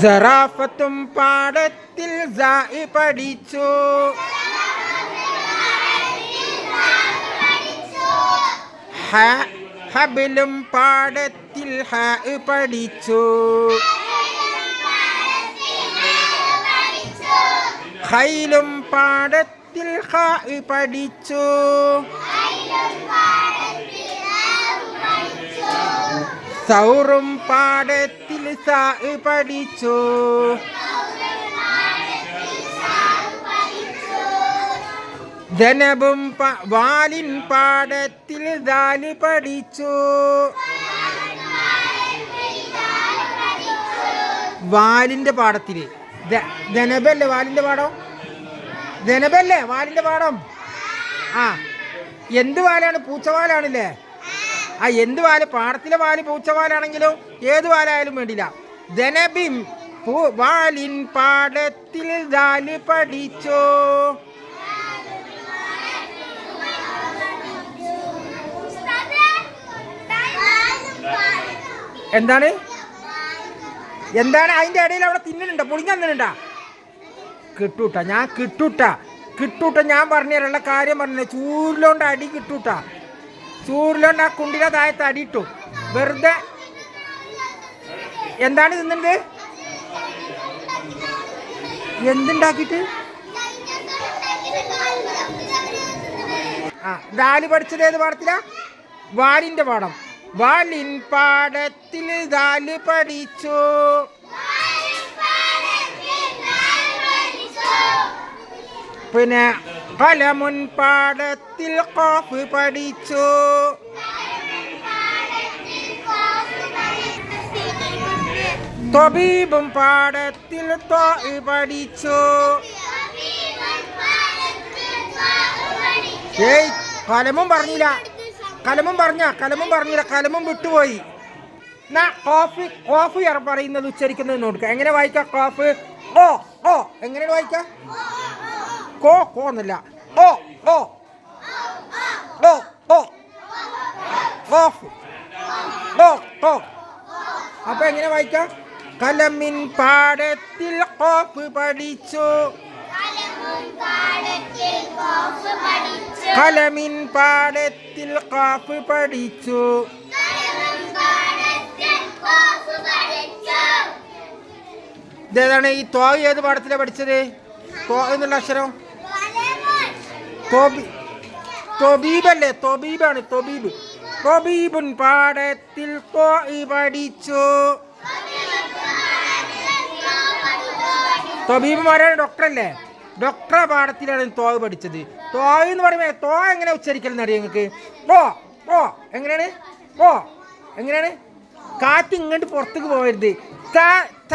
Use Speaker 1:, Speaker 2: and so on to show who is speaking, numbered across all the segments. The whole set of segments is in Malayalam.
Speaker 1: സറാഫത്തും പാടത്തിൽ പഠിച്ചു. ഹബിലും പാടത്തിൽ ഹ പഠിച്ചു. ഹൈലും പാടത്തിൽ ഹ പഠിച്ചു. സൗറും പാടത്തിൽ പഠിച്ചു. ധനബും വാലിൻ പാടത്തിൽ ദാൽ പഠിച്ചു. വാലിന്റെ പാടത്തിൽ ധനബല്ലേ വാലിന്റെ പാടം ധനബല്ലേ വാലിന്റെ പാടം ആ എന്ത് വാലാണ്? പൂച്ചവാലാണല്ലേ ആ എന്ത് വാൽ? പാടത്തിലെ വാൽ പൂച്ചവാലാണെങ്കിലോ ഏത് വാലായാലും വേണ്ടില്ല. ധനബിം പൂവാലിൻ പാടത്തിൽ ദാൽ പഠിച്ചോ? എന്താണ്? എന്താണ്? അതിന്റെ ഇടയിൽ അവിടെ തിന്നലുണ്ടോ? പുളിഞ്ഞ തിന്നുന്നുണ്ടാ കിട്ടൂട്ട. ഞാൻ കിട്ടൂട്ട. കിട്ടൂട്ട. ഞാൻ പറഞ്ഞുതരുള്ള കാര്യം പറഞ്ഞു ചൂരിലോണ്ട് അടി കിട്ടൂട്ട. ചൂരിലോണ്ട് ആ കുണ്ടിലെ താഴെ തടിയിട്ടു വെറുതെ. എന്താണ് തിന്നുന്നത് എന്തുണ്ടാക്കിയിട്ട്? ആ ദാലി പഠിച്ചത് ഏത് പാടത്തിലാ വാലിന്റെ പാടം വാലിൻ പാടത്തിൽ ദാൽ പഠിച്ചു. പിന്നെ കലമുൻ പാടത്തിൽ കോഫ് പഠിച്ചു. തൊബീബും പാടത്തിൽ തോ പഠിച്ചു. ഏയ് കലമും പറഞ്ഞില്ല. കലമും പറഞ്ഞ കലമും പറഞ്ഞില്ല കലമും വിട്ടുപോയി. എന്നാ കോഫ് കോഫ് പറയുന്നത് ഉച്ചരിക്കുന്നത് നോക്കുക എങ്ങനെ വായിക്കാം കോഫ്? ഓ ഓ എങ്ങനെയാണ് വായിക്കാം? കോ കോ എന്നല്ല. ഓ ഓ. ഓ ഓ. ഓ ഓ. അപ്പൊ എങ്ങനെ വായിക്കാം? കലമിൻ പാടത്തിൽ കോഫ് പഠിച്ചു. കലമിൻ പാടത്തിൽ കാഫ് പഠിച്ചു. ഇതേതാണ് ഈ തോ ഏത് പാഠത്തിലാണ് പഠിച്ചത്? തോ എന്നുള്ള അക്ഷരം? തൊബീബല്ലേ? തൊബീബാണ് തൊബീബ്. തൊബീബുൻ പാടത്തിൽ പഠിച്ചു. തൊബീബുമാരാണ് ഡോക്ടറല്ലേ? ഡോക്ടറെ പാഠത്തിലാണ് തോവ് പഠിച്ചത്. തോവ് എന്ന് പറയുമ്പോൾ തോ എങ്ങനെ ഉച്ചരിക്കലെന്ന് അറിയാം നിങ്ങൾക്ക്? ഓ ഓ എങ്ങനെയാണ്? ഓ എങ്ങനെയാണ്? കാറ്റ് ഇങ്ങോട്ട് പുറത്തേക്ക് പോകരുത്. ത ത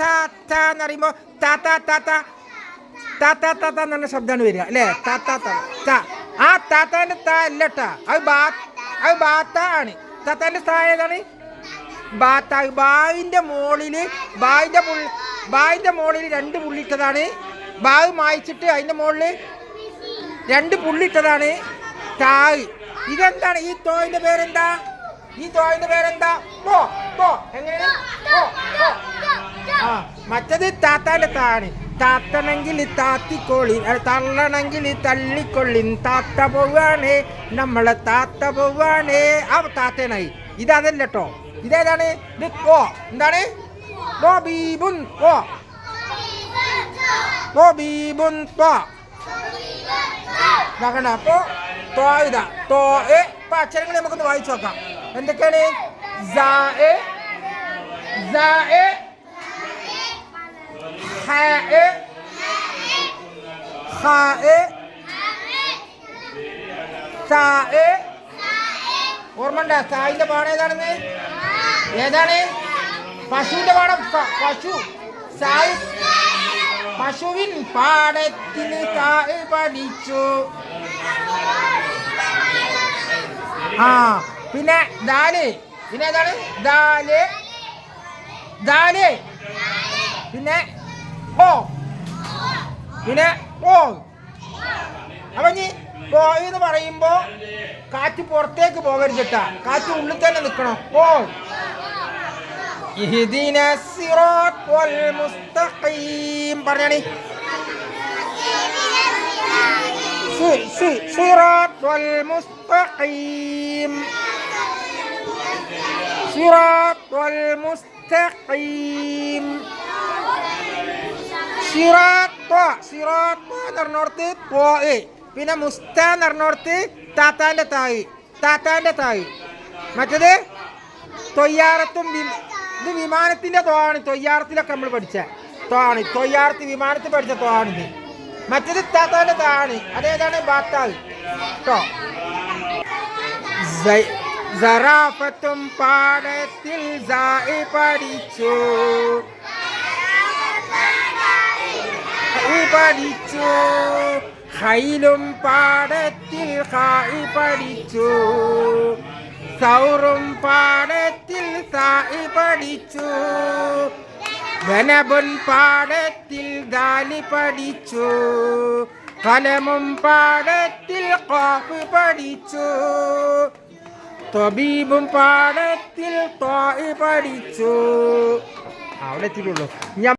Speaker 1: ത എന്ന് പറയുമ്പോൾ ത ത ത ത. ത ത ത ത എന്ന് പറഞ്ഞ ശബ്ദമാണ് വരിക അല്ലേ? താത്താ ത ത ത. ആ താത്താന്റെ ത അല്ലട്ടാ അത് ബാ അത് ബാത്ത ആണ് താത്താന്റെ ത ഏതാണ്? ബാത്ത ബാവിന്റെ മോളിൽ ബാവിന്റെ പുള്ളി ബാവിന്റെ മോളിൽ രണ്ട് പുള്ളിട്ടതാണ് ബാവ് മായ്ച്ചിട്ട് അതിന്റെ മുകളിൽ രണ്ട് പുള്ളിട്ടതാണ് തായ് ഇതെന്താണ്? ഈ തോയിന്റെ പേരെന്താ? ഈ തോയിന്റെ പേരെന്താ? പോ പോ എങ്ങനെയാണ് ആ മറ്റത് താത്താന്റെ താണ് താത്തണെങ്കിൽ താത്തിക്കോളി തള്ളണമെങ്കിൽ തള്ളിക്കൊള്ളിൻ. താത്ത പോവാണേ നമ്മളെ താത്ത പോവാണേ ആ താത്തേനായി. ഇതല്ല കേട്ടോ ഇതേതാണ്? ഇത് ഓ എന്താണ്? റോബീബുൻ ഓ. റോബീബുൻ ത്വ. നോക്കണ്ട അപ്പോ തോ ഇതാ. തോ എ. ഇപ്പൊ അക്ഷരങ്ങൾ നമുക്കൊന്ന് വായിച്ചു നോക്കാം. എന്തൊക്കെയാണ്? സാ എ സാ എ ഹ എ ഹ എ സാ എ ഓർമ്മണ്ട സായിന്റെ പാഠം ഏതാണെന്ന്? ഏതാണ്? പശുവിന്റെ പാടം പശു. സായി പശുവിൻ പാടത്തിന് സായി പഠിച്ചു ആ പിന്നെ ദാൽ. പിന്നെ ഏതാണ്? ദാൽ. ദാൽ. പിന്നെ ഓ പിന്നെ ഓ അപ്പൊ ഇനി ഓ എന്ന് പറയുമ്പോ കാറ്റ് പുറത്തേക്ക് പോകരുത് കേട്ടാ കാറ്റ് ഉള്ളിൽ തന്നെ നിൽക്കണം. ഓ ഇഹ്ദിന സിറാത്തുൽ മുസ്തഖീം. പറഞ്ഞാണി? സിറാത്തുൽ മുസ്തഖീം. സിറാത്തുൽ മുസ്തഖീം. സിറാത്ത സിറാത്ത എന്ന് തോ പിന്നെ മുസ്ത എന്ന് പറഞ്ഞോടത്ത് താത്താന്റെ തായി താത്താന്റെ തായി. മറ്റത്? തൊയ്യാറത്തും ഇത് വിമാനത്തിന്റെ തോണി തൊയ്യാറത്തിലൊക്കെ നമ്മൾ പഠിച്ച. തോണി തൊയ്യാറത്ത് വിമാനത്തിൽ പഠിച്ച തോണിത് മറ്റത് താത്താന്റെ താണ് അതേതാണ് ബാത്താവ് കേട്ടോ സറാഫത്തും പാടത്തിൽ പഠിച്ചു. പഠിച്ചു ഹൈലും പാടത്തിൽ ഹായി പഠിച്ചു. സൗറും പാടത്തിൽ സായി പഠിച്ചു. ധനബുൻ പാടത്തിൽ ദാലി പഠിച്ചു. കലമും പാടത്തിൽ കോഫ് പഠിച്ചു. തൊബീബും പാടത്തിൽ തോയ് പഠിച്ചു. അവിടെ എത്തിയിട്ടുള്ളൂ.